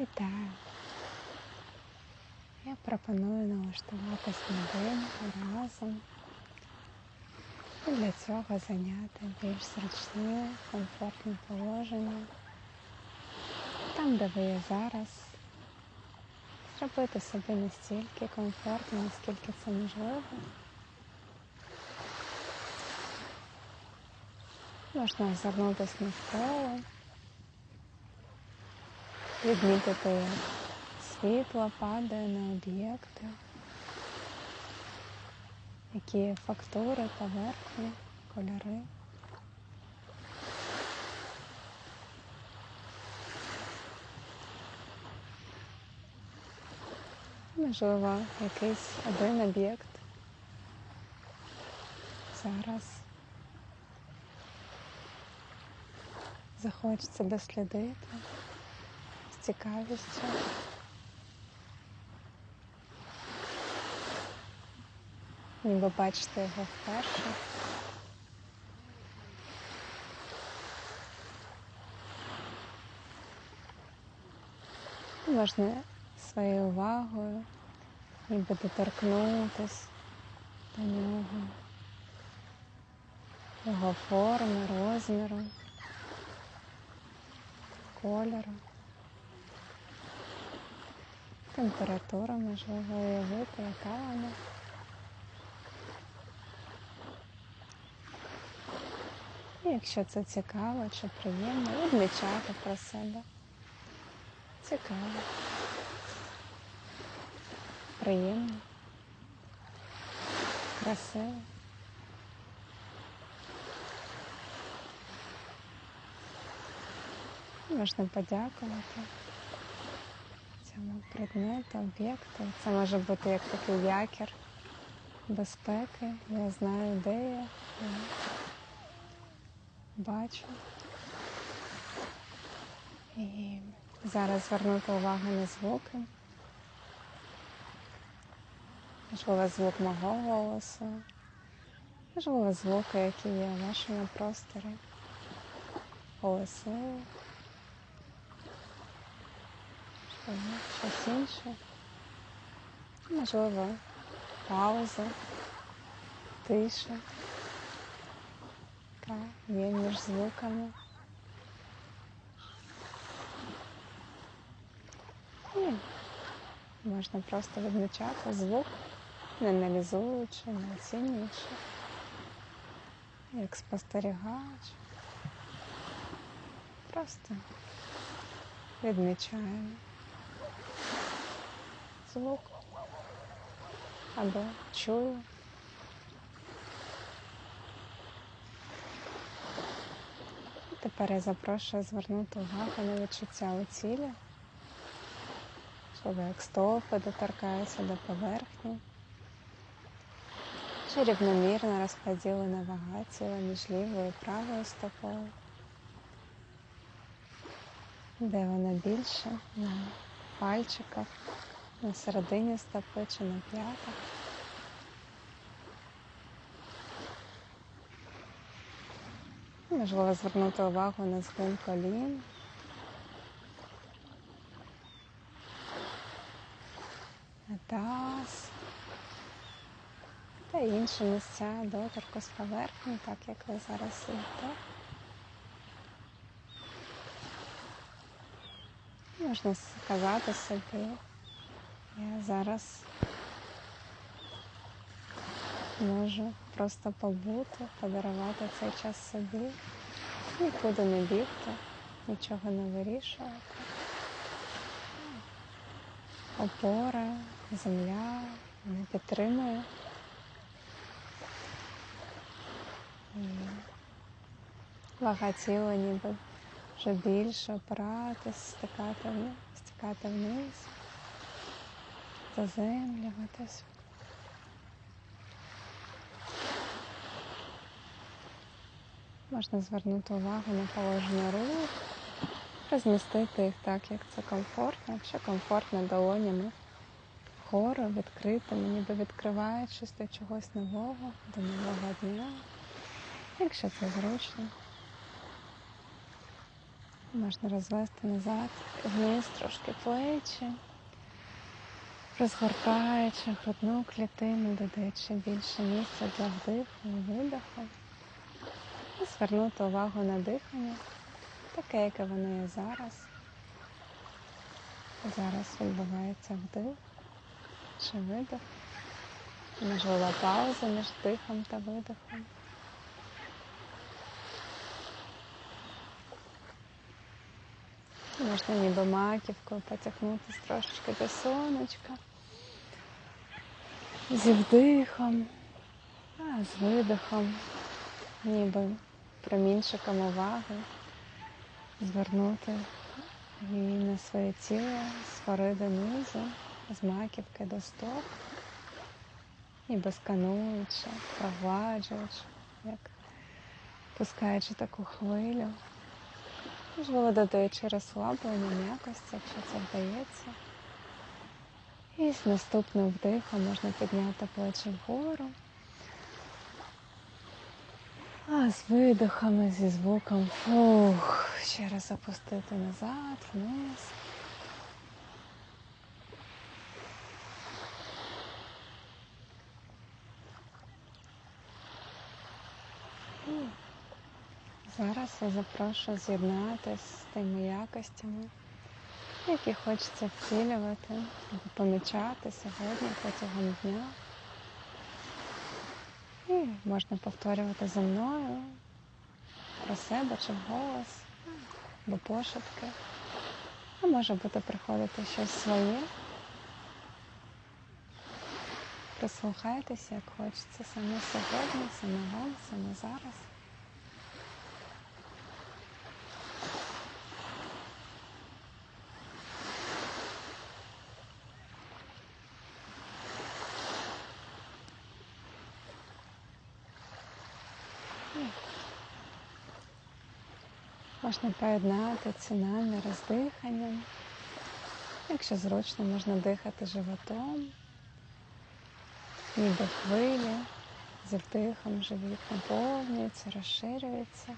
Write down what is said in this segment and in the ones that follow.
Вітаю. Я пропоную налаштуватись на день разом. І для цього зайняти більш зручне, комфортне положення. Там, де ви є зараз, зробити собі настільки комфортно, наскільки це можливо. Можна озирнутися навколо, відмітити, як світло падає на об'єкти, які фактури, поверхні, кольори. Можливо, якийсь один об'єкт зараз захочеться дослідити цікавістю. Ніби бачите його вперше. Можна своєю увагою ніби доторкнутись до нього, його форми, розміру, кольору, температура, можливо, уявити, яка вона. І якщо це цікаво чи приємно, відмічати про себе. Цікаво. Приємно. Красиво. Можна подякувати цьому предмету, об'єкту. Це може бути як такий якір безпеки. Я знаю, де я. я бачу. І зараз звернути увагу на звуки. Можливо, звук мого голосу, можливо, звуки, які є в вашому просторі, голоси, щось інше. Можливо, пауза, тиша, яка є між звуками. І можна просто відмічати звук, не аналізуючи, не оцінюючи, як спостерігач. Просто відмічаємо звук або чую. Тепер я запрошую звернути увагу на відчуття у тілі. Можливо, як стопи доторкаються до поверхні. Чи рівномірно розподілена вага тіла між лівою і правою стопою. Де вона більше на пальчиках, на середині стопи чи на п'ятах. Можливо звернути увагу на згин колін. На таз та інші місця доторку з поверхні, так як ви зараз сидите. Можна сказати собі, я зараз можу просто побути, подарувати цей час собі, нікуди не бігти, нічого не вирішувати. Опора, земля не підтримує. І Вага тіла ніби вже більше опиратись, стикати вниз, стикати вниз, заземлюватись. Можна звернути увагу на положення рук, розмістити їх так, як це комфортно, якщо комфортно долонями вгору, відкритими, ніби відкриваючись до чогось нового, до нового дня, якщо це зручно. Можна розвести назад, вниз трошки плечі, розгортаючи грудну клітину, додаючи більше місця для вдиху і видиху. І звернути увагу на дихання, таке, яке воно є зараз. Зараз відбувається вдих чи видих. Можлива пауза між дихом та видихом. Можна ніби маківкою потягнутися трошечки до сонечка. Зі вдихом, а з видихом, ніби промінчиком уваги звернути її на своє тіло з гори донизу, з маківки до стоп, ніби скануючи, прогладжуючи, як пускаючи таку хвилю. Можливо, додаючи розслаблення, м'якості, якщо це вдається. І з наступним вдихом можна підняти плечі вгору. А з видихами, зі звуком фух, ще раз опустити назад, вниз. Зараз я запрошую з'єднатися з тими якостями, які хочеться втілювати помічати сьогодні протягом дня. І можна повторювати за мною про себе чи вголос, або пошепки. А може бути приходити щось своє. Прислухайтеся, як хочеться саме сьогодні, саме вам, саме зараз. Можна поєднати ці наміри з диханням. Якщо зручно, можна дихати животом, ніби хвилі, зі вдихом живіт наповнюється, розширюється,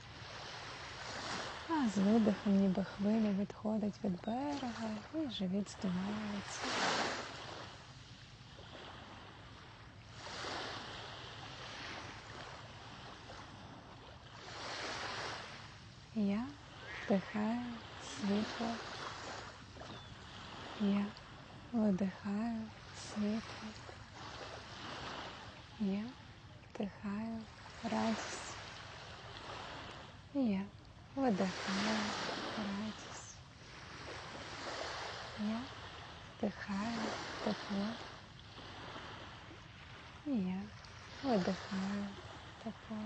а з видихом ніби хвилі відходить від берега і живіт здувається. вдихаю світло. Я видихаю світло. Я вдихаю радість. Я видихаю радість. Я вдихаю тепло. Я видихаю тепло.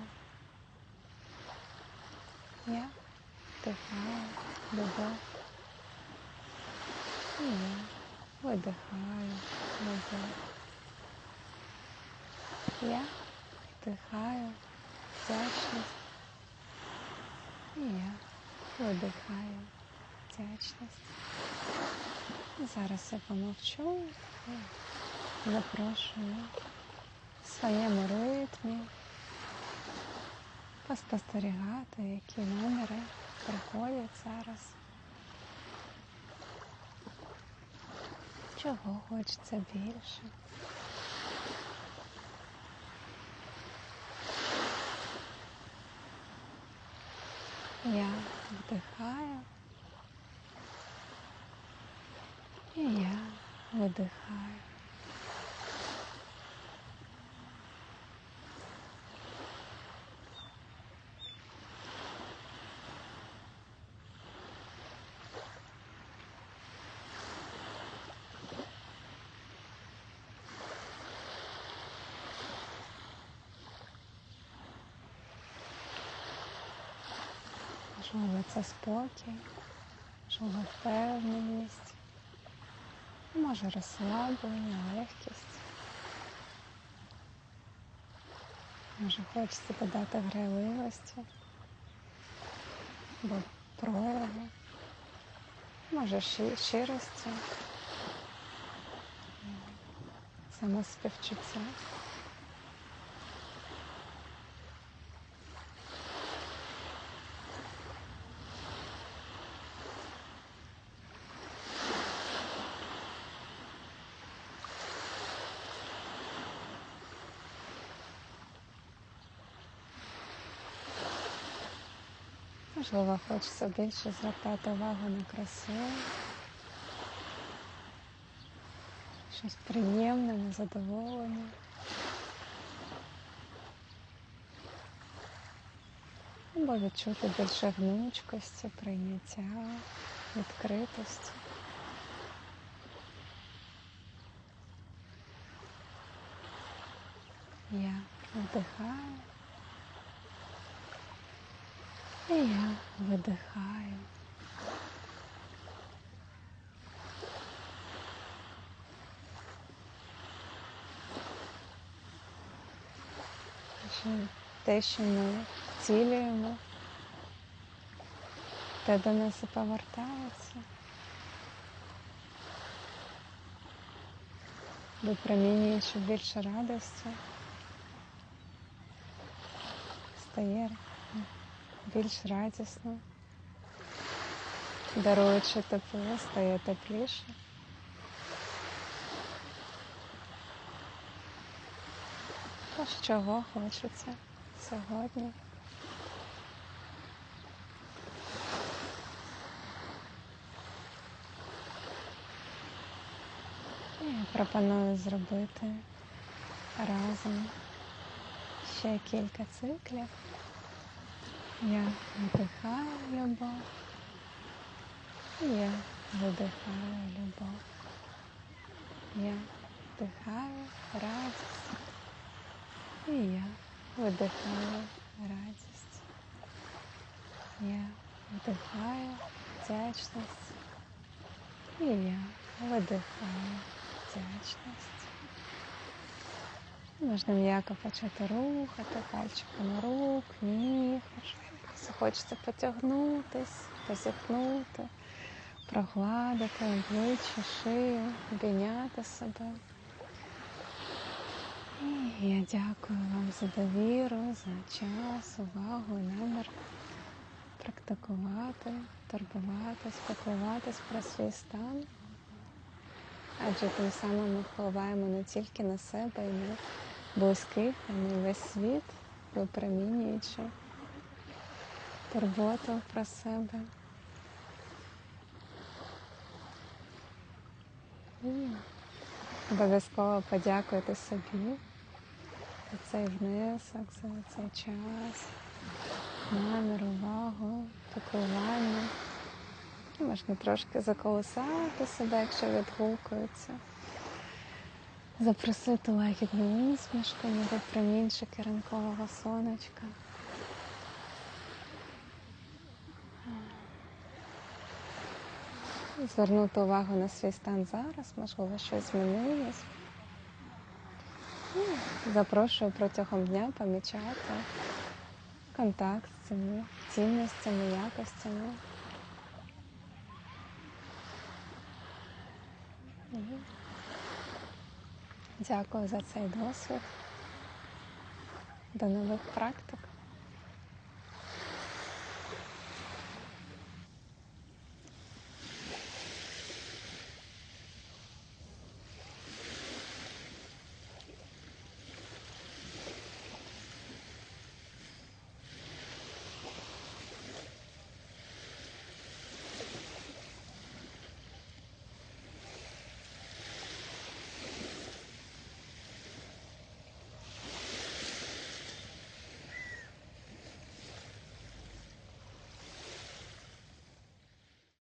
Я вдихаю любов. І видихаю любов. Я вдихаю вдячність. І я видихаю вдячність. Зараз я помовчу і запрошую в своєму ритмі поспостерігати, які наміри приходять зараз. Чого хочеться більше? Я вдихаю і я видихаю. Можливо, це спокій, можливо, впевненість, може розслаблення, легкість. Може хочеться додати грайливості або прояву, може щирості, самоспівчуття. Можливо, хочеться більше звертати увагу на красу. Щось приємне, на задоволення. Або відчути більше гнучкості, прийняття, відкритості. Я вдихаю. І я видихаю. Те, що ми втілюємо, те до нас і повертається. Випромінюючи більше радості, стає більш радісно, даруючи тепло, стає тепліше. Тож чого хочеться сьогодні? І пропоную зробити разом ще кілька циклів. Я вдихаю любов. Я видихаю любов. Я вдихаю радість. І я видихаю радість. Я вдихаю вдячність. І я видихаю вдячність. Можна м'яко почати рухати пальчиками рук, ніг. Хочеться потягнутись, позіхнути, прогладити обличчя, шию, обійняти себе. І я дякую вам за довіру, за час, увагу намір практикувати, турбуватись, піклуватись про свій стан. Адже тим самим ми впливаємо не тільки на себе і на близьких, а на весь світ, випромінюючи турботу про себе. І Обов'язково подякуйте собі за цей внесок, за цей час, намір, увагу, піклування. Можна трошки заколисати себе, якщо відгукується. Запросити лагідну усмішку, ніби промінчики ранкового сонечка. Звернути увагу на свій стан зараз, можливо, щось змінилось. Запрошую протягом дня помічати контакт з цими цінностями, якостями. Дякую за цей досвід. До нових практик.